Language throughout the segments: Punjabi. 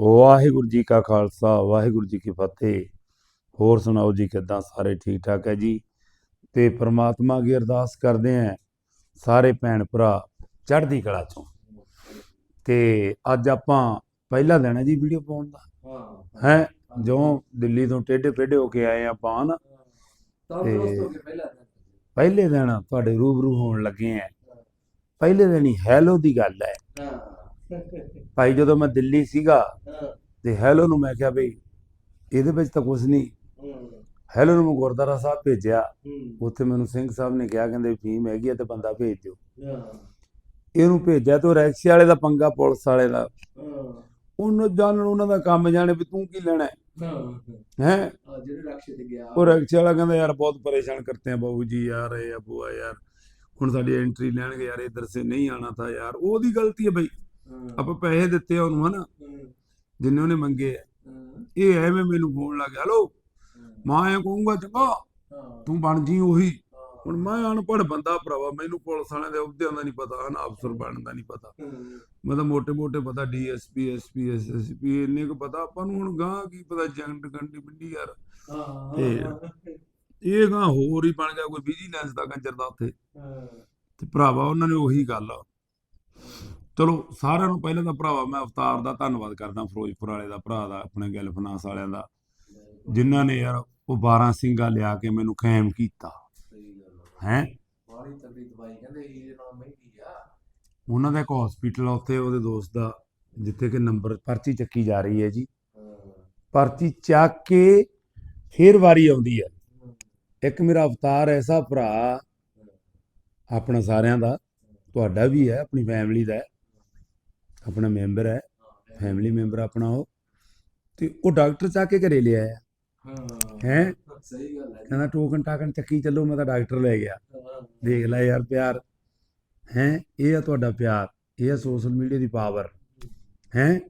ਵਾਹਿਗੁਰੂ ਜੀ ਕਾ ਖਾਲਸਾ ਵਾਹਿਗੁਰੂ ਜੀ ਕੀ ਫਤਿਹ। ਹੋਰ ਸੁਣਾਓ ਜੀ ਕਿੱਦਾਂ ਸਾਰੇ ਠੀਕ ਠਾਕ ਹੈ ਜੀ? ਤੇ ਪ੍ਰਮਾਤਮਾ ਅੱਗੇ ਅਰਦਾਸ ਕਰਦੇ ਆਂ ਸਾਰੇ ਭੈਣ ਭਰਾ ਚੜ੍ਹਦੀ ਕਲਾ ਚੋਂ। ਤੇ ਅੱਜ ਆਪਾਂ ਪਹਿਲਾ ਦਿਨ ਹੈ ਜੀ ਵੀਡੀਓ ਪਾਉਣ ਦਾ। ਹਾਂ ਹੈ। ਜੋ ਦਿੱਲੀ ਤੋਂ ਟੇਢੇ ਪੇਢੇ ਹੋ ਕੇ ਆਏ ਆਪਾਂ ਨਾ ਤਾਂ ਪਹਿਲਾ ਦਿਨ। ਪਹਿਲੇ ਦਿਨ ਤੁਹਾਡੇ ਰੂਬਰੂ ਹੋਣ ਲੱਗੇ ਆਂ ਪਹਿਲੇ ਦਿਨ ਹੀ ਹੈਲੋ ਦੀ ਗੱਲ ਹੈ। ਹਾਂ। ਭਾਈ ਜਦੋਂ ਮੈਂ ਦਿੱਲੀ ਸੀਗਾ ਤੇ ਹੈਲੋ ਨੂੰ ਮੈਂ ਕਿਹਾ ਬਈ ਇਹਦੇ ਵਿੱਚ ਤਾਂ ਕੁਝ ਨਹੀਂ। ਹੈਲੋ ਨੂੰ ਮੈਂ ਗੁਰਦੁਆਰਾ ਸਾਹਿਬ ਭੇਜਿਆ। ਉੱਥੇ ਮੈਨੂੰ ਸਿੰਘ ਸਾਹਿਬ ਨੇ ਕਿਹਾ ਕਹਿੰਦੇ ਫੀਮ ਹੈਗੀ ਆ ਤੇ ਬੰਦਾ ਭੇਜ ਦਿਓ। ਇਹਨੂੰ ਭੇਜਿਆ ਤੇ ਰੈਕਸੀ ਵਾਲੇ ਦਾ ਪੰਗਾ ਪੁਲਿਸ ਵਾਲੇ ਦਾ। ਉਹਨੂੰ ਜਾਣਨ ਉਹਨਾਂ ਦਾ ਕੰਮ ਜਾਣੇ ਵੀ ਤੂੰ ਕੀ ਲੈਣਾ ਹਾਂ। ਹੈ। ਆ ਜਿਹੜੇ ਰਕਸ਼ੇ ਤੇ ਗਿਆ। ਉਹ ਰੈਕਸੀ ਵਾਲਾ ਕਹਿੰਦਾ ਯਾਰ ਬਹੁਤ ਪਰੇਸ਼ਾਨ ਕਰਤੇ ਆ ਬਾਬੂ ਜੀ ਯਾਰ ਇਹ ਅਬੂਆ ਯਾਰ। ਹੁਣ ਸਾਡੀ ਐਂਟਰੀ ਲੈਣਗੇ ਯਾਰ ਇਧਰ ਸੇ ਨਹੀਂ ਆਣਾ ਥਾ ਯਾਰ। ਉਹਦੀ ਗਲਤੀ ਹੈ ਬਈ। ਆਪਾਂ ਪੈਸੇ ਦਿੱਤੇ ਆ ਉਹਨੂੰ, ਹਨਾ? ਜਿੰਨੇ ਉਹਨੇ ਮੰਗੇ ਆ। ਇਹ ਐਵੇਂ ਮੈਨੂੰ ਫੋਨ ਲੱਗ ਗਿਆ, ਹਲੋ, ਮੈਂ, ਐ ਕਹੂੰਗਾ, ਚੰਗਾ, ਤੂੰ ਬਣ ਜੀ ਉਹੀ। ਹੁਣ ਮੈਂ ਅਨਪੜ੍ਹ ਬੰਦਾ ਭਰਾਵਾ, ਮੈਨੂੰ ਪੁਲਿਸ ਵਾਲਿਆਂ ਦੇ ਅਹੁਦਿਆਂ ਦਾ ਨਹੀਂ ਪਤਾ, ਹਨ? ਅਫਸਰ ਬਣਨ ਦਾ ਨਹੀਂ ਪਤਾ। ਮਤਲਬ ਮੋٹے-ਮੋٹے ਪਤਾ, ਡੀਐਸਪੀ, ਐਸਪੀ, ਐਸਐਸਪੀ, ਇੰਨੇ ਕੁ ਪਤਾ। ਆਪਾਂ ਨੂੰ ਹੁਣ ਗਾਂ ਕੀ ਪਤਾ ਜੰਗਟ ਗੰਡੀ ਬਿੰਡੀ ਯਾਰ। ਤੇ ਇਹ ਗਾਂ ਹੋਰ ਹੀ ਬਣ ਗਿਆ, ਕੋਈ ਵਿਜੀਲੈਂਸ ਦਾ ਕੰਜਰ ਦਾ ਉੱਥੇ। ਤੇ ਭਰਾਵਾ, ਉਹਨਾਂ ਨੇ ਉਹੀ ਗੱਲ ਆ। ਚਲੋ ਸਾਰਿਆਂ ਨੂੰ ਪਹਿਲਾਂ ਤਾਂ ਭਰਾਵਾ ਮੈਂ ਅਵਤਾਰ ਦਾ ਧੰਨਵਾਦ ਕਰਦਾ ਫਿਰੋਜ਼ਪੁਰ ਵਾਲੇ ਦਾ ਭਰਾ ਦਾ ਆਪਣੇ ਗਿੱਲ ਫਨਾਸ ਵਾਲਿਆਂ ਦਾ ਜਿਨ੍ਹਾਂ ਨੇ ਯਾਰ ਉਹ 12 ਸਿੰਘਾਂ ਲਿਆ ਕੇ ਮੈਨੂੰ ਕਾਇਮ ਕੀਤਾ। ਹੈ? ਬਾਹਲੀ ਤਕੜੀ ਦਵਾਈ ਕਹਿੰਦੇ ਇਹ ਨਾਲ ਮਹਿੰਗੀ ਆ। ਉਹਨਾਂ ਦਾ ਇੱਕ ਹਸਪੀਟਲ ਆ ਉੱਥੇ ਉਹਦੇ ਦੋਸਤ ਦਾ ਜਿੱਥੇ ਕਿ ਨੰਬਰ ਪਰਚੀ ਚੱਕੀ ਜਾ ਰਹੀ ਹੈ ਜੀ। ਪਰਚੀ ਚੱਕ ਕੇ ਫੇਰ ਵਾਰੀ ਆਉਂਦੀ ਹੈ। ਹਾਂ, ਇੱਕ ਮੇਰਾ ਅਵਤਾਰ ਐਸਾ ਭਰਾ ਆਪਣਾ ਸਾਰਿਆਂ ਦਾ ਤੁਹਾਡਾ ਵੀ ਹੈ ਆਪਣੀ ਫੈਮਿਲੀ ਦਾ ਹੈ। ਆਪਣਾ ਮੈਂਬਰ ਹੈ ਫੈਮਿਲੀ ਮੈਂਬਰ ਆਪਣਾ ਉਹ ਤੇ ਉਹ ਡਾਕਟਰ ਚੱਕ ਕੇ ਘਰੇ ਲਿਆ ਹੈ ਹਾਂ, ਹੈਂ? ਸਹੀ ਗੱਲ ਹੈ। ਕਹਿੰਦਾ ਟੋਕਨ ਟਾਕਨ ਚੱਕੀ ਚੱਲੋ ਮੈਂ ਤਾਂ ਡਾਕਟਰ ਲੈ ਗਿਆ। ਦੇਖ ਲੈ ਯਾਰ ਪਿਆਰ। ਹੈ? ਇਹ ਆ ਤੁਹਾਡਾ ਪਿਆਰ। ਇਹ ਆ ਸੋਸ਼ਲ ਮੀਡੀਆ ਦੀ ਪਾਵਰ ਹੈ?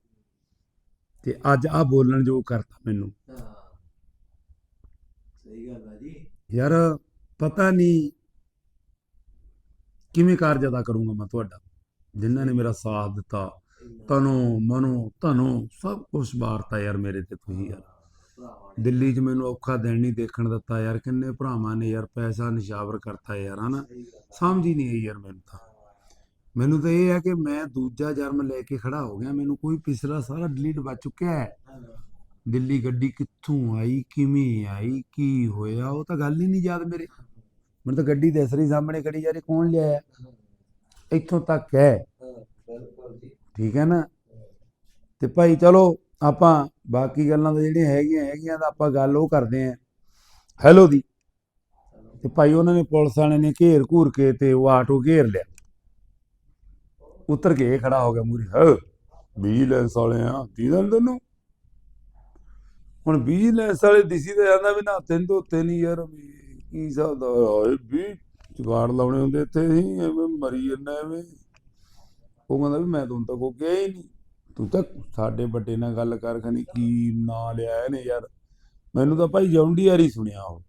ਤੇ ਅੱਜ ਆ ਬੋਲਣ ਜੋ ਕਰਤਾ ਮੈਨੂੰ। ਹਾਂ। ਸਹੀ ਗੱਲ ਹੈ ਜੀ। ਯਾਰ ਪਤਾ ਨਹੀਂ ਕਿਵੇਂ ਕਾਰਜ ਅਦਾ ਕਰੂੰਗਾ ਮੈਂ ਤੁਹਾਡਾ ਜਿਨ੍ਹਾਂ ਨੇ ਮੇਰਾ ਸਾਥ ਦਿੱਤਾ। ਤਨੋ ਮਨੋ ਧਨੋ ਸਭ ਕੁਝ ਵਾਰਤਾ ਯਾਰ ਮੇਰੇ ਤੇ ਤੁਸੀਂ ਯਾਰ। ਦਿੱਲੀ 'ਚ ਮੈਨੂੰ ਔਖਾ ਦਿਨ ਨਹੀਂ ਦੇਖਣ ਦਿੱਤਾ ਯਾਰ, ਕਿੰਨੇ ਭਰਾਵਾਂ ਨੇ ਯਾਰ, ਪੈਸਾ ਨਿਸ਼ਾਵਰ ਕਰਤਾ ਯਾਰ, ਹਨਾ? ਸਮਝ ਹੀ ਨਹੀਂ ਆਈ ਯਾਰ ਮੈਨੂੰ ਤਾਂ। ਮੈਨੂੰ ਤਾਂ ਇਹ ਹੈ ਕਿ ਮੈਂ ਦੂਜਾ ਜਨਮ ਲੈ ਕੇ ਖੜਾ ਹੋ ਗਿਆ, ਮੈਨੂੰ ਕੋਈ ਪਿਛਲਾ ਸਾਰਾ ਡਿਲੀਟ ਵੱਜ ਚੁੱਕਿਆ ਹੈ। ਦਿੱਲੀ ਗੱਡੀ ਕਿੱਥੋਂ ਆਈ, ਕਿਵੇਂ ਆਈ, ਕੀ ਹੋਇਆ, ਉਹ ਤਾਂ ਗੱਲ ਹੀ ਨਹੀਂ ਯਾਦ ਮੇਰੇ। ਮੈਨੂੰ ਤਾਂ ਗੱਡੀ ਦਿਸ ਰਹੀ ਸਾਹਮਣੇ ਖੜੀ ਯਾਰ, ਇਹ ਕੌਣ ਲਿਆਇਆ? ਇੱਥੋਂ ਤੱਕ ਹੈ। ਬਿਲਕੁਲ ਜੀ ਠੀਕ ਹੈ ਨਾ? ਤੇ ਭਾਈ ਚਲੋ ਆਪਾਂ ਬਾਕੀ ਗੱਲਾਂ ਤਾਂ ਜਿਹੜੀਆਂ ਹੈਗੀਆਂ ਹੈਗੀਆਂ ਤਾਂ ਆਪਾਂ ਗੱਲ ਉਹ ਕਰਦੇ ਆਂ ਹੈਲੋ ਦੀ। ਤੇ ਭਾਈ ਉਹਨਾਂ ਨੇ ਪੁਲਿਸ ਵਾਲੇ ਨੇ ਘੇਰ ਘੂਰ ਕੇ ਤੇ ਉਹ ਆਟੋ ਘੇਰ ਲਿਆ। ਉਤਰ ਕੇ ਖੜਾ ਹੋ ਗਿਆ ਮੂਰੀ ਹੈ? ਵਿਜੀਲੈਂਸ ਵਾਲੇ ਆ। ਦੀਦਨ ਤੈਨੂੰ? ਹੁਣ ਵਿਜੀਲੈਂਸ ਵਾਲੇ ਦਿਸੀ ਤਾਂ ਜਾਂਦਾ ਵੀ ਨਾ, ਤਿੰਨ ਤੋਂ ਤਿੰਨ ਹੀ ਯਾਰ ਕੀ ਹਿਸਾਬ ਦਾ ਓਏ ਵੀ ਜੁਗਾੜ ਲਾਉਣੇ ਹੁੰਦੇ ਇੱਥੇ। ਹੀ ਐਵੇਂ ਮਰੀ ਜਾਂਦਾ ਐਵੇਂ। ਉਹ ਕਹਿੰਦਾ ਵੀ ਮੈਂ ਤੁਹਾਨੂੰ ਤਾਂ ਕੋ ਕਿਹਾ ਹੀ ਨਹੀਂ। ਤੂੰ ਤਾਂ ਸਾਡੇ ਵੱਡੇ ਨਾਲ ਗੱਲ ਕਰ ਖਣੀ ਕੀ ਨਾਂ ਲਿਆ ਇਹਨੇ ਯਾਰ। ਮੈਨੂੰ ਤਾਂ ਭਾਈ ਜੌਂਡੀ ਯਾਰ ਹੀ ਸੁਣਿਆ ਉਹ।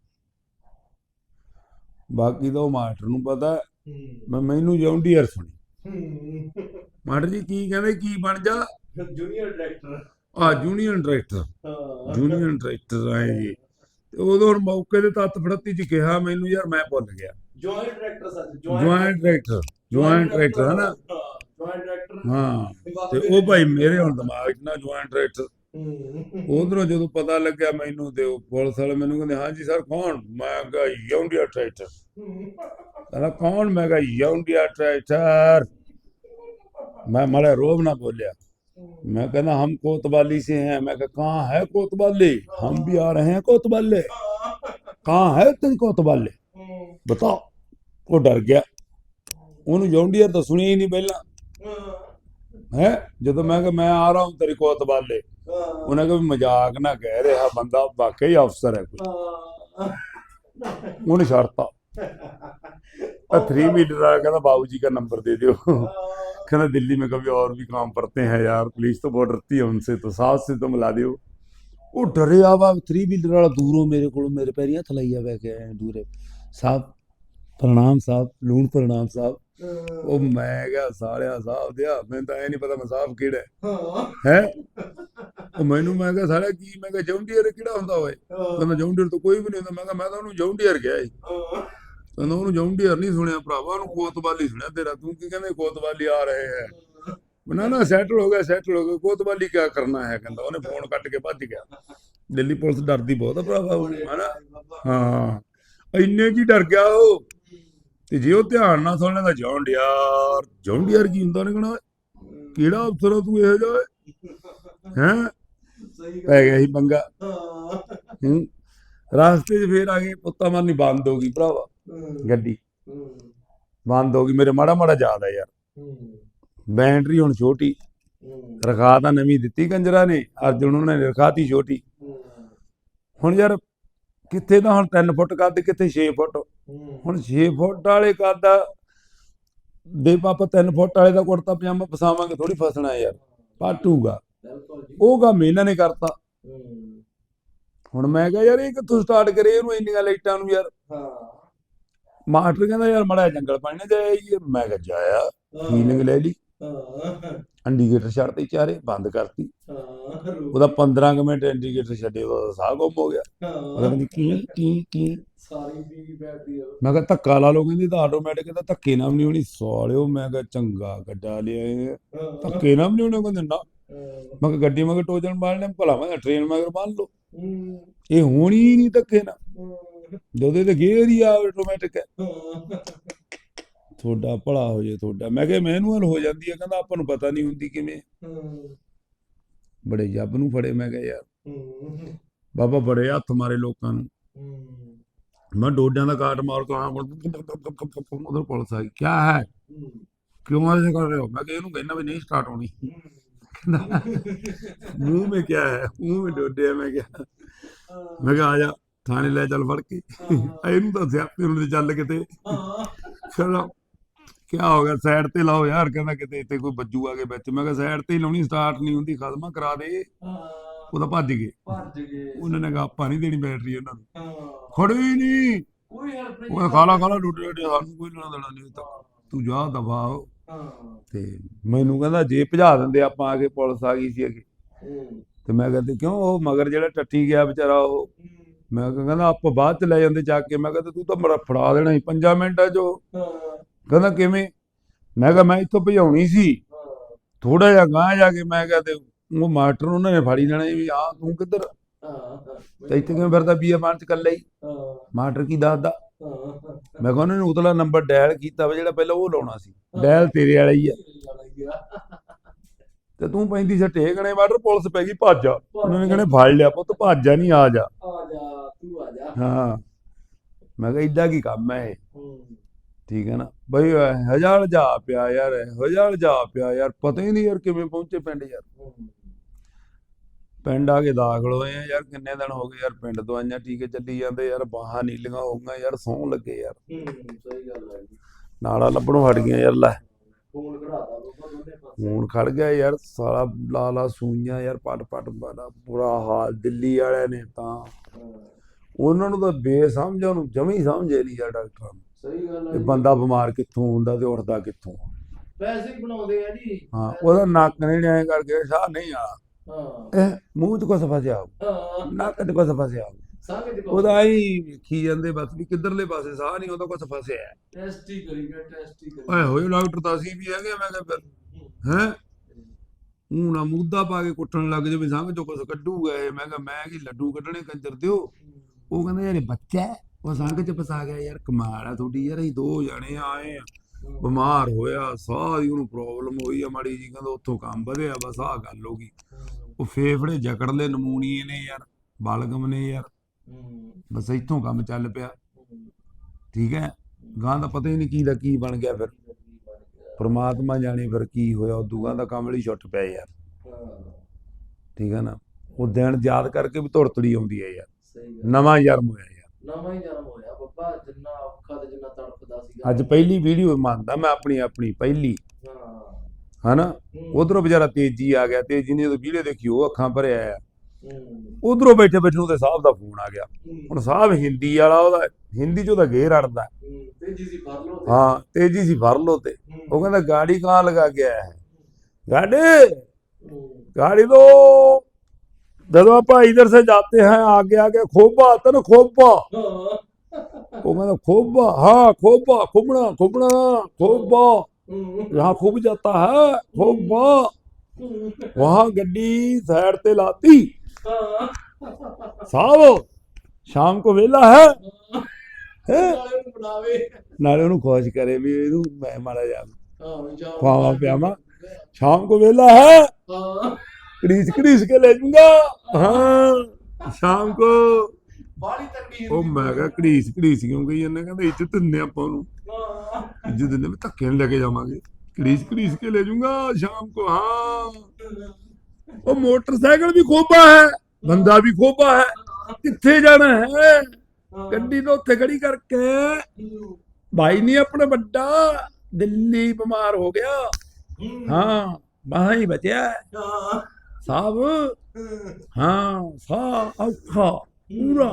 ਬਾਕੀ ਤਾਂ ਉਹ ਮਾਸਟਰ ਨੂੰ ਪਤਾ ਮੈਂ ਮੈਨੂੰ ਜੌਂਡੀ ਯਾਰ ਸੁਣੀ। ਮਾਸਟਰ ਜੀ ਕੀ ਕਹਿੰਦੇ ਕੀ ਬਣ ਜਾ? ਜੂਨੀਅਰ ਡਾਇਰੈਕਟਰ ਆ ਜੂਨੀਅਰ ਡਾਇਰੈਕਟਰ ਹਾਂ। ਜੂਨੀਅਰ ਡਾਇਰੈਕਟਰ ਆਏ ਜੀ ਉਦੋਂ ਮੌਕੇ ਦੇ ਤੱਤ ਫੜਤੀ ਚ ਕਿਹਾ ਮੈਨੂੰ ਯਾਰ ਮੈਂ ਭੁੱਲ ਗਿਆ। ਜੁਆਇੰਟ ਡਾਇਰੈਕਟਰ ਸੱਚ ਜੁਆਇੰਟ ਡਾਇਰੈਕਟਰ ਜੁਆਇੰਟ ਡਾਇਰੈਕਟਰ ਹੈ ਨਾ ਜੁਆਇੰਟ ਡਾਇਰੈਕਟਰ ਹਾਂ ਤੇ ਉਹ ਭਾਈ ਮੇਰੇ ਹੁਣ ਦਿਮਾਗ 'ਚ ਨਾ ਜੁਆਇੰਟ ਡਾਇਰੈਕਟਰ ਹੂੰ ਉਧਰੋਂ ਜਦੋਂ ਪਤਾ ਲੱਗਿਆ ਮੈਨੂੰ ਤੇ ਉਹ ਪੁਲਿਸ ਵਾਲੇ ਮੈਨੂੰ ਕਹਿੰਦੇ ਹਾਂਜੀ ਸਰ ਕੌਣ ਮੈਂ ਕਿਹਾ ਯੌਂਡੀਆ ਟਰੈਕਟਰ ਕਹਿੰਦਾ ਕੌਣ ਮੈਂ ਕਿਹਾ ਯੌਂਡੀਆ ਟਰੈਕਟਰ मैं मरे रोब ना बोलिया मैं कहना हम कोतवाली से हैं मैं कहा कहाँ है कोतवाली हम भी आ रहे हैं कोतवाली कहाँ है तेरी कोतवाली बताओ वो डर गया ਉਹਨੂੰ ਜੌਂਡੀਅਰ ਤਾਂ ਸੁਣੀ ਹੀ ਨਹੀਂ ਪਹਿਲਾਂ ਹੈ ਜਦੋਂ ਮੈਂ ਕਿਹਾ ਮੈਂ ਆ ਰਹਾ ਹੂੰ ਤੇਰੀ ਕੋਤਵਾਲੇ ਉਹਨੇ ਕਿਹਾ ਵੀ ਮਜ਼ਾਕ ਨਾ ਕਹਿ ਰਿਹਾ ਬੰਦਾ ਵਾਕਈ ਅਫਸਰ ਹੈ ਕੋਈ ਉਹਨੇ ਛੱਡਤਾ आ थ्री मीटर वाला कहता बाबू जी का नंबर दे दो कहना दिल्ली में कभी और भी काम करते हैं यार पुलिस तो बहुत डरती है उनसे तो साथ से तो मिला दियो ਉਹ ਡਰਿਆ ਵਾ 3 ਵੀਲਰ ਵਾਲਾ ਦੂਰੋਂ ਮੇਰੇ ਕੋਲ ਮੇਰੇ ਪੈਰੀਂ ਹੱਥ ਲਾਈਆ ਬੈ ਕੇ ਆਇਆ ਦੂਰੇ ਸਾਹਿਬ ਪ੍ਰਣਾਮ ਸਾਹਿਬ ਲੂਣ ਪ੍ਰਣਾਮ ਸਾਹਿਬ। ਉਹ ਮੈਂ ਕਿਹਾ ਸਾਲਿਆ ਸਾਹਿਬ ਦਿਆ ਮੈਨੂੰ ਤਾਂ ਐ ਨਹੀਂ ਪਤਾ ਮੈਂ ਸਾਹਿਬ ਕਿਹੜਾ ਹਾਂ। ਹੈ। ਉਹ ਮੈਨੂੰ ਮੈਂ ਕਿਹਾ ਸਾਲਿਆ ਕੀ? ਮੈਂ ਕਿਹਾ ਜੌਂਡੀਅਰ ਕਿਹੜਾ ਹੁੰਦਾ ਓਏ? ਕਹਿੰਦਾ ਜੌਂਡੀਅਰ ਤਾਂ ਕੋਈ ਵੀ ਨਹੀਂ ਹੁੰਦਾ। ਮੈਂ ਕਿਹਾ ਮੈਂ ਤਾਂ ਉਹਨੂੰ ਜੌਂਡੀਅਰ ਕਿਹਾ ਸੀ। ਕਹਿੰਦਾ ਉਹਨੂੰ ਜੌਂਡੀਅਰ ਨਹੀਂ ਸੁਣਿਆ ਭਰਾਵਾ ਉਹਨੂੰ ਕੋਤਵਾਲੀ ਸੁਣਿਆ ਤੇਰਾ। ਤੂੰ ਕੀ ਕਹਿੰਦੇ ਕੋਤਵਾਲੀ ਆ ਰਹੇ ਹੈ। ਨਾ ਨਾ ਸੈਟਲ ਹੋ ਗਿਆ ਸੈਟਲ ਹੋ ਗਿਆ। ਕੋਤਵਾਲੀ ਕੀ ਕਰਨਾ ਹੈ ਕਹਿੰਦਾ। ਉਹਨੇ ਫੋਨ ਕੱਟ ਕੇ ਭੱਜ ਗਿਆ। ਦਿੱਲੀ ਪੁਲਿਸ ਡਰਦੀ ਬਹੁਤ ਆ ਭਰਾਵਾ ਹਨਾ? ਹਾਂ। ਇੰਨੇ ਜੀ ਡਰ ਗਿਆ ਉਹ? ਤੇ ਜੇ ਉਹ ਧਿਆਨ ਨਾਲ ਸੁਣ ਲੈਂਦਾ ਜੌਂਡੀਅਰ ਜੌਂਡੀਅਰ ਕੀ ਹੁੰਦਾ ਉਹਨੇ ਕਹਣਾ ਕਿਹੜਾ ਅਫਸਰ ਆ ਤੂੰ ਇਹੋ ਜਿਹਾ ਹੈ? ਸਹੀ ਪੈ ਗਿਆ ਸੀ ਪੰਗਾ। ਹਾਂ। ਹੂੰ। ਰਾਸਤੇ 'ਚ ਫੇਰ ਆ ਗਏ ਪੁੱਤਾ ਮਾਰਨੀ ਬੰਦ ਹੋ ਗਈ ਭਰਾਵਾ। ਗੱਡੀ। ਹੂੰ। ਬੰਦ ਹੋ ਗਈ। ਮੇਰੇ ਮਾੜਾ ਮਾੜਾ ਯਾਦ ਆ ਯਾਰ। ਹੂੰ। ਬੈਟਰੀ ਹੁਣ ਛੋਟੀ। ਹੂੰ। ਰਖਾ ਤਾਂ ਨਵੀਂ ਦਿੱਤੀ ਕੰਜਰਾ ਨੇ। ਅਰਜੁਨ ਉਹਨਾਂ ਨੇ ਰਖਾਤੀ ਛੋਟੀ। ਹੁਣ ਯਾਰ ਕਿੱਥੇ ਤਾਂ ਹੁਣ 3 ਫੁੱਟ ਕੱਦ ਕਿੱਥੇ 6 ਫੁੱਟ? ਹੁਣ 6 ਫੁੱਟ ਵਾਲੇ ਕੱਦ ਦੇ ਪਾਪਾ 3 ਫੁੱਟ ਵਾਲੇ ਦਾ ਕੁੜਤਾ ਪਜਾਮਾ ਪਸਾਵਾਂਗੇ ਥੋੜੀ ਫਸਣਾ ਯਾਰ ਪਾਟੂਗਾ। ਉਹ ਕੰਮ ਇਹਨਾਂ ਨੇ ਕਰਤਾ। ਹੁਣ ਮੈਂ ਕਿਹਾ ਯਾਰ ਇਹ ਕਿੱਥੋਂ ਸਟਾਰਟ ਕਰੇ ਇਹਨੂੰ ਇੰਨੀਆਂ ਲਾਈਟਾਂ ਨੂੰ ਯਾਰ? ਹਾਂ। ਮਾਸਟਰ ਕਹਿੰਦਾ ਯਾਰ ਮੜਾ ਜੰਗਲ ਪਾਣੀ ਨਾ ਮੈਂ ਕਿਹਾ ਜਾਇਆ। ਫੀਲਿੰਗ ਲੈ ਲਈ। ਹਾਂ। ਇੰਡੀਕੇਟਰ ਛੱਡਤੇ ਚਾਰੇ ਬੰਦ ਕਰਤੀ। ਹਾਂ ਉਹਦਾ 15 ਕੁ ਮਿੰਟ ਇੰਡੀਕੇਟਰ ਛੱਡੇ ਉਹਦਾ ਸਾਹ ਗੁੰਮ ਹੋ ਗਿਆ। ਉਹਦਾ ਕਹਿੰਦੀ ਕੀ ਕੀ ਕੀ? ਸਾਰੀ ਵੀ ਬੈਟਰੀ ਆ। ਮੈਂ ਕਿਹਾ ਧੱਕਾ ਲਾ ਲਓ ਕਹਿੰਦੀ ਤਾਂ ਆਟੋਮੈਟਿਕ ਕਹਿੰਦਾ ਧੱਕੇ ਨਾਲ ਨਹੀਂ ਹੋਣੀ ਸਾਲਿਓ ਮੈਂ ਕਿਹਾ ਚੰਗਾ ਗੱਡਾ ਲਿਆ। ਧੱਕੇ ਨਾਲ ਵੀ ਨਹੀਂ ਹੋਣੇ ਕਹਿੰਦੇ ਨਾ ਮੈਂ ਕਿਹਾ ਗੱਡੀ ਮਗਰ ਟੋਜਨ ਬਾਲ ਨੇ ਭਲਾ ਮੈਂ ਟ੍ਰੇਨ ਮਗਰ ਬੰਨ ਲਓ। ਇਹ ਹੋਣੀ ਨਹੀਂ ਧੱਕੇ ਨਾਲ। ਜਦੋਂ ਇਹਦੇ ਗੇਅਰ ਹੀ ਆ ਆਟੋਮੈਟਿਕ ਹੈ। ਤੁਹਾਡਾ ਭਲਾ ਹੋ ਜੇ ਤੁਹਾਡਾ। ਮੈਂ ਕਿਹਾ ਮੈਨੂਅਲ ਹੋ ਜਾਂਦੀ ਹੈ ਕਹਿੰਦਾ ਆਪਾਂ ਨੂੰ ਪਤਾ ਨਹੀਂ ਹੁੰਦੀ ਕਿਵੇਂ। ਬੜੇ ਜੱਬ ਨੂੰ ਫੜੇ ਮੈਂ ਕਿਹਾ ਯਾਰ। ਬਾਬਾ ਬੜੇ ਹੱਥ ਮਾਰੇ ਲੋਕਾਂ ਨੂੰ। ਮੈਂ ਡੋਡਿਆਂ ਦਾ ਕਾਟ ਮਾਰ ਕੇ ਆਇਆ ਉਧਰ ਪੁਲਿਸ ਆਈ। ਕੀ ਹੈ? ਕਿਉਂ ਆਲੇ ਕਰ ਰਹੇ ਹੋ? ਮੈਂ ਕਿਹਾ ਇਹਨੂੰ ਕਹਿੰਦਾ ਵੀ ਨਹੀਂ ਸਟਾਰਟ ਹੋਣੀ। ਮੂੰਹ ਮੇ ਕੀ ਹੈ? ਮੂੰਹ ਮੇ ਡੋਡਿਆ ਮੈਂ ਕਿਹਾ। ਮੈਂ ਕਿਹਾ ਆ ਜਾ ਥਾਣੇ ਲੈ ਚੱਲ ਫੜ ਕੇ। ਇਹਨੂੰ ਤਾਂ ਸਿਆਪੇ ਨੂੰ ਚੱਲ ਕਿਤੇ। ਹਾਂ। ਖੜਾ ਕੀ ਹੋ ਗਿਆ ਸਾਈਡ ਤੇ ਲਾਓ ਯਾਰ ਕਹਿੰਦਾ ਕਿਤੇ ਇੱਥੇ ਕੋਈ ਬੱਜੂ ਆ ਕੇ ਵਿੱਚ ਮੈਂ ਕਿਹਾ ਸਾਈਡ ਤੇ ਹੀ ਲਾਉਣੀ ਸਟਾਰਟ ਨਹੀਂ ਹੁੰਦੀ ਖਤਮਾ ਕਰਾ ਦੇ। ਭੱਜ ਗਏ। ਭੱਜ ਗਏ। ਉਹਨਾਂ ਨੇ ਕਿਹਾ ਆਪਾਂ ਨਹੀਂ ਦੇਣੀ ਬੈਟਰੀ ਉਹਨਾਂ ਨੂੰ। ਖੜੀ ਨਹੀਂ। ਕੋਈ ਹੈਲਪ ਨਹੀਂ ਉਹ ਖਾਲਾ ਖਾਲਾ ਡੁੱਟੇ ਡੁੱਟੇ ਸਾਨੂੰ ਕੋਈ ਲੈਣਾ ਦੇਣਾ ਨਹੀਂ ਤਾਂ ਤੂੰ ਜਾ ਹਾਂ। ਤੇ ਮੈਨੂੰ ਕਹਿੰਦਾ ਜੇ ਭਜਾ ਦਿੰਦੇ ਆਪਾਂ ਆ ਕੇ ਪੁਲਿਸ ਆ ਗਈ ਸੀ ਅੱਗੇ। ਤੇ ਮੈਂ ਕਹਿੰਦੇ ਕਿਉਂ? ਉਹ ਮਗਰ ਜਿਹੜਾ ਟੱਟੀ ਗਿਆ ਵਿਚਾਰਾ ਉਹ। ਮੈਂ ਕਿਹਾ ਕਹਿੰਦਾ ਆਪਾਂ ਬਾਅਦ ਚ ਲੈ ਜਾਂਦੇ ਚੱਕ ਕੇ। ਮੈਂ ਕਹਿੰਦਾ ਤੂੰ ਤਾਂ ਮੇਰਾ ਫੜਾ ਦੇਣਾ ਸੀ 5 ਮਿੰਟਾਂ ਚ ਉਹ। ਕਹਿੰਦਾ ਕਿਵੇਂ? ਮੈਂ ਕਿਹਾ ਮੈਂ ਇੱਥੋਂ ਭਜਾਉਣੀ ਸੀ। ਥੋੜਾ ਜਿਹਾ ਗਾਂਹ ਜਾ ਕੇ ਮੈਂ ਕਿਹਾ ਤੇ ਉਹ ਮਾਸਟਰ ਉਹਨਾਂ ਨੇ ਫੜੀ ਲੈਣਾ ਵੀ ਆ ਤੂੰ ਕਿੱਧਰ? ਤੇ ਇੱਥੇ ਕਿਵੇਂ ਫਿਰਦਾ ਬੀਏ ਮਾਰ ਚ ਇਕੱਲਾ ਹੀ? ਮਾਸਟਰ ਕੀ ਦੱਸਦਾ? ਮੈਂ ਕਿਹਾ ਉਹਨਾਂ ਨੇ ਉਤਲਾ ਨੰਬਰ ਡਾਇਲ ਕੀਤਾ ਵਾ ਜਿਹੜਾ ਪਹਿਲਾਂ ਉਹ ਲਾਉਣਾ ਸੀ। ਡਾਇਲ ਤੇਰੇ ਵਾਲਾ ਹੀ ਆ। ਤੇ ਤੂੰ ਪੈਂਦੀ ਸੱਟੇ ਗਣੇ ਮਾਸਟਰ ਪੁਲਿਸ ਪੈ ਗਈ ਭੱਜ ਜਾ ਉਹਨਾਂ ਨੇ ਕਹਿੰਦੇ ਫੜ ਲਿਆ ਪੁੱਤ ਭੱਜ ਜਾ ਨਹੀਂ ਆ ਜਾ। ਆ ਜਾ ਤੂੰ ਆ ਜਾ। ਹਾਂ। ਮੈਂ ਕਿਹਾ ਏਡਾ ਕੀ ਕੰਮ ਹੈ ਇਹ? ਹੂੰ। ਠੀਕ ਹੈ ਨਾ? ਬਈ ਹਜ਼ਾਰ ਜਾ ਪਿਆ ਯਾਰ ਹਜ਼ਾਰ ਜਾ ਪਿਆ ਯਾਰ ਪਤਾ ਹੀ ਨਹੀਂ ਯਾਰ ਕਿਵੇਂ ਪਹੁੰਚੇ ਪਿੰਡ ਯਾਰ। ਪਿੰਡ ਆ ਕੇ ਦਾਖਲ ਹੋਏ ਆ ਯਾਰ ਕਿੰਨੇ ਦਿਨ ਹੋ ਗਏ ਯਾਰ ਪਿੰਡ ਦਵਾਈਆਂ ਟੀਕੇ ਚੱਲੀ ਜਾਂਦੇ ਯਾਰ ਬਾਹਾਂ ਨੀਲੀਆਂ ਹੋ ਗਈਆਂ ਯਾਰ ਸੌਂ ਲੱਗੇ ਯਾਰ। ਹੂੰ ਸਹੀ ਗੱਲ ਹੈ ਜੀ। ਨਾਲਾ ਲੱਭਣੋਂ ਹਟ ਗਈਆਂ ਯਾਰ ਲੈ। ਫੋਨ ਖੜ ਗਿਆ ਯਾਰ ਸਾਲਾ ਲਾ ਲਾ ਸੂਈਆਂ ਯਾਰ ਪਟ ਪਟ ਬੜਾ ਬੁਰਾ ਹਾਲ ਦਿੱਲੀ ਵਾਲਿਆਂ ਨੇ ਤਾਂ। ਉਹਨਾਂ ਨੂੰ ਤਾਂ ਬੇਸਮਝਾਂ ਨੂੰ ਜਮੀ ਸਮਝੇ ਨਹੀਂ ਯਾਰ ਡਾਕਟਰਾਂ ਨੂੰ। ਸਹੀ ਗੱਲ ਹੈ ਜੀ। ਬੰਦਾ ਬਿਮਾਰ ਕਿੱਥੋਂ ਹੁੰਦਾ ਤੇ ਉੱਠਦਾ ਕਿੱਥੋਂ? ਪੈਸੇ ਹੀ ਬਣਾਉਂਦੇ ਆ ਜੀ। ਹਾਂ ਉਹਦਾ ਨੱਕ ਨਹੀਂ ਐਂ ਕਰਕੇ ਸਾਹ ਨਹੀਂ ਆਲਾ ਹਾਂ। ਇਹ ਮੂੰਹ 'ਚ ਕੁਛ ਫਸਿਆ ਹਾਂ। ਨੱਕ 'ਚ ਕੁਛ ਫਸਿਆ ਉਹਦਾ ਹੀ ਵੇਖੀ ਜਾਂਦੇ ਬਸ ਵੀ ਕਿੱਧਰਲੇ ਪਾਸੇ ਸਾਹ ਨਹੀਂ ਉਹਦਾ ਕੁਛ ਫਸਿਆ। ਹੈ। ਟੈਸਟ ਹੀ ਕਰੀ ਗਿਆ ਟੈਸਟ ਹੀ ਕਰੀ ਓਏ ਹੋਏ ਡਾਕਟਰ ਤਾਂ ਅਸੀਂ ਵੀ ਹੈਗੇ ਆ, ਮੈਂ ਕਿਹਾ ਫਿਰ ਹੈ? ਉਹ ਨਾ ਮੁੱਦਾ ਪਾ ਕੇ ਕੁੱਟਣ ਲੱਗ ਜਾਵੇ ਸੰਗ ਚੋਂ ਕੁਛ ਕੱਢੂਗਾ ਇਹ। ਮੈਂ ਕਿਹਾ ਮੈਂ ਕੀ ਲੱਡੂ ਕੱਢਣੇ ਕੰਜਰ ਦਿਓ? ਉਹ ਕਹਿੰਦਾ ਯਾਰ ਇਹ ਬੱਚਾ ਹੈ, ਉਹ ਸੰਗ 'ਚ ਫਸਾ ਗਿਆ ਯਾਰ ਕਮਾਲ ਆ ਤੁਹਾਡੀ ਯਾਰ ਅਸੀਂ ਦੋ ਜਣੇ ਆਏ ਆ। ਬਿਮਾਰ ਹੋਇਆ ਸਾਹ ਦੀ ਉਹਨੂੰ ਪ੍ਰੋਬਲਮ ਹੋਈ ਆ ਮਾੜੀ ਜੀ ਕਹਿੰਦਾ ਉੱਥੋਂ ਕੰਮ ਵਧਿਆ ਬਸ ਆਹ ਗੱਲ ਹੋ ਗਈ। ਉਹ ਫੇਫੜੇ ਜਕੜ ਲੈ ਨਮੂਨੀਏ ਨੇ ਯਾਰ ਬਲਗਮ ਨੇ ਯਾਰ। ਬਸ ਇੱਥੋਂ ਕੰਮ ਚੱਲ ਪਿਆ। ਠੀਕ ਹੈ? ਗਾਂ ਦਾ ਪਤਾ ਹੀ ਨਹੀਂ ਕੀ ਦਾ ਕੀ ਬਣ ਗਿਆ ਫਿਰ। ਪ੍ਰਮਾਤਮਾ ਜਾਣੇ ਫਿਰ ਕੀ ਹੋਇਆ ਉਦੋਂ ਗਾਂ ਦਾ ਕੰਮ ਹੀ ਛੁੱਟ ਪਿਆ ਯਾਰ। ਠੀਕ ਹੈ ਨਾ? ਉਹ ਦਿਨ ਯਾਦ ਕਰਕੇ ਵੀ ਧੁਰਤੜੀ ਆਉਂਦੀ ਹੈ ਯਾਰ। ਨਵਾਂ ਜਨਮ ਹੋਇਆ ਯਾਰ। ਨਵਾਂ ਹੀ ਜਨਮ ਹੋਇਆ। ਬੱਬਾ ਜਿੰਨਾ ਔਖਾ ਤੇ ਜਿੰਨਾ ਤੜਫਦਾ ਸੀਗਾ। ਅੱਜ ਪਹਿਲੀ ਵੀਡੀਓ ਮੰਨਦਾ ਮੈਂ ਆਪਣੀ ਆਪਣੀ ਪਹਿਲੀ। ਹਾਂ। ਹਨਾ? ਉਧਰੋਂ ਵਿਚਾਰਾ ਤੇਜੀ ਆ ਗਿਆ। ਤੇਜੀ ਨੇ ਜਦੋਂ ਵੀਡੀਓ ਦੇਖੀ ਉਹ ਅੱਖਾਂ ਭਰਿਆ ਆ। ਉਧਰੋਂ ਬੈਠੇ ਬੈਠੇ ਉਹਦੇ ਸਾਹਿਬ ਦਾ ਫੋਨ ਆ ਗਿਆ। ਹੁਣ ਸਾਹਿਬ ਹਿੰਦੀ ਵਾਲਾ ਉਹਦਾ ਹਿੰਦੀ ਚ ਉਹਦਾ ਗੇਰ ਅੜਦਾ। ਹੂੰ, ਤੇਜੀ ਸੀ ਫੜ ਲਓ ਤੇ। ਹਾਂ ਤੇਜੀ ਸੀ ਫੜ ਲੋ ਤੇ। ਉਹ ਕਹਿੰਦਾ ਗਾੜੀ ਲਗਾ ਕੇ ਆਇਆ ਹੈ। ਗਾੜੀ। ਗਾੜੀ ਦੋ ਜਦੋਂ ਆਪਾਂ ਇਧਰ ਸੇ ਜਾਤੇ ਹੈ ਆਗੇ ਆਗੇ ਖੋਬਾ ਆਤਾ ਖੋਬਾ। ਉਹ ਕਹਿੰਦਾ ਖੋਬਾ ਹਾਂ ਖੋਬਾ ਖੁਬਣਾ ਖੁਬਣਾ ਖੋਬਾ। यहाँ खूब जाता है खूब वहां गड्डी साइड से लाती साहब ਸ਼ਾਮ ਕੋ ਵੇਲਾ ਹੈ। ਨਾਲੇ ਉਹਨੂੰ ਖੁਸ਼ ਕਰੇ ਵੀ ਇਹਨੂੰ ਮੈਂ ਮਾਰਾ ਜਾ ਹਾਂ ਖਵਾਵਾ ਪਿਆਵਾ। ਸ਼ਾਮ ਕੋ ਵੇਲਾ ਹੈ। ਕੜੀਸ ਕੜੀਸ ਕੇ ਲੈ ਜੂੰਗਾ। ਹਾਂ ਸ਼ਾਮ ਕੋ। ਬਾਲੀ ਤਕਬੀਰ ਉਹ ਮੈਂ ਕਿਹਾ ਕੜੀਸ ਕੜੀਸ ਕਿਉਂ ਕਹੀ ਇਹਨੇ ਕਹਿੰਦਾ ਇੱਜ਼ਤ ਦਿੰਦੇ ਆਪਾਂ ਨੂੰ ਇੱਜ਼ਤ ਦਿੰਦੇ ਮੈਂ ਧੱਕੇ ਲੈ ਕੇ ਜਾਵਾਂਗੇ। ਕੜੀਸ ਕੜੀਸ ਕੇ ਲੈ ਜੂੰਗਾ ਸ਼ਾਮ ਕੋ ਹਾਂ। ਉਹ ਮੋਟਰਸਾਈਕਲ ਵੀ ਖੋਬਾ ਹੈ ਬੰਦਾ ਵੀ ਖੋਬਾ ਹੈ ਕਿੱਥੇ ਜਾਣਾ ਹੈ? ਗੱਡੀ ਤੋਂ ਉੱਥੇ ਖੜੀ ਕਰਕੇ। ਭਾਈ ਨਹੀਂ ਆਪਣਾ ਵੱਡਾ ਦਿੱਲੀ ਬਿਮਾਰ ਹੋ ਗਿਆ। ਹਾਂ। ਬਾਹਰ ਹੀ ਬਚਿਆ। ਸਾਹਿਬ हाँ सा औखा पूरा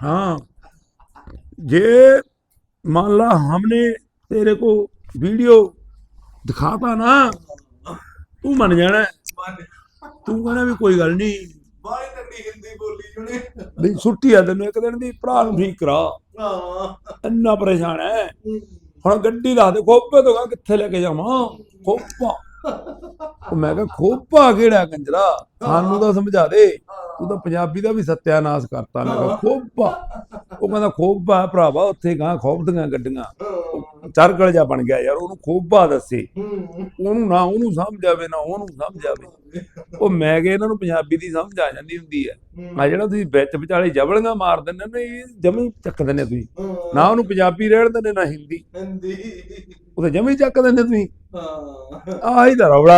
हाँ ये मान ला हमने तेरे को वीडियो दिखाता ना तू मन जाना है। तू कहना भी कोई गल नहीं ਬਾਲੀ ਤੰਗੀ ਹਿੰਦੀ ਬੋਲੀ ਜੁਨੇ ਵੀ ਛੁੱਟੀ ਆ ਤੈਨੂੰ ਇੱਕ ਦਿਨ ਦੀ ਭਰਾ ਨੂੰ ਠੀਕ ਕਰਾ ਹਾਂ ਇੰਨਾ ਪਰੇਸ਼ਾਨ ਹੈ ਹੁਣ ਗੱਡੀ ਲਾ ਦੇ ਖੋਪੇ ਤੋਂ ਕਹਾਂ ਕਿੱਥੇ ਲੈ ਕੇ ਜਾਵਾਂ ਖੋਪਾ ਉਹ ਮੈਂ ਕਿਹਾ, ਖੋਪਾ ਕਿਹੜਾ ਕੰਜਰਾ? ਸਾਨੂੰ ਤਾਂ ਸਮਝਾ ਦੇ। ਤੂੰ ਤਾਂ ਪੰਜਾਬੀ ਦਾ ਵੀ ਸਤਿਆਨਾਸ ਕਰਤਾ। ਮੈਂ ਕਿਹਾ, ਖੋਪਾ। ਉਹ ਕਹਿੰਦਾ, ਖੋਪਾ ਭਰਾਵਾ, ਉੱਥੇ ਗਾਂ ਖੋਪਦੀਆਂ ਗੱਡੀਆਂ। ਚਰਗਲ ਜਾ ਬਣ ਗਿਆ ਯਾਰ ਉਹਨੂੰ ਖੋਪਾ ਦੱਸੇ। ਉਹਨੂੰ ਨਾ ਉਹਨੂੰ ਸਮਝ ਆਵੇ ਨਾ ਉਹਨੂੰ ਸਮਝ ਆਵੇ ਉਹ ਮੈਂ ਕਿਹਾ ਇਹਨਾਂ ਨੂੰ ਪੰਜਾਬੀ ਦੀ ਸਮਝ ਆ ਜਾਂਦੀ ਹੁੰਦੀ ਹੈ। ਆ ਜਿਹੜਾ ਤੁਸੀਂ ਵਿੱਚ ਵਿਚਾਲੇ ਜਬਲੀਆਂ ਮਾਰ ਦਿੰਦੇ ਨੇ ਇਹ ਜਮੀ ਚੱਕ ਦਿੰਦੇ ਤੁਸੀਂ। ਨਾ ਉਹਨੂੰ ਪੰਜਾਬੀ ਰਹਿਣ ਦਿੰਦੇ ਨਾ ਹਿੰਦੀ। ਹਿੰਦੀ। ਉਹ ਤਾਂ ਜਮੀ ਚੱਕ ਦਿੰਦੇ ਤੁਸੀਂ। ਹਾਂ। ਆਹੀ ਤਾਂ ਰੌਲਾ।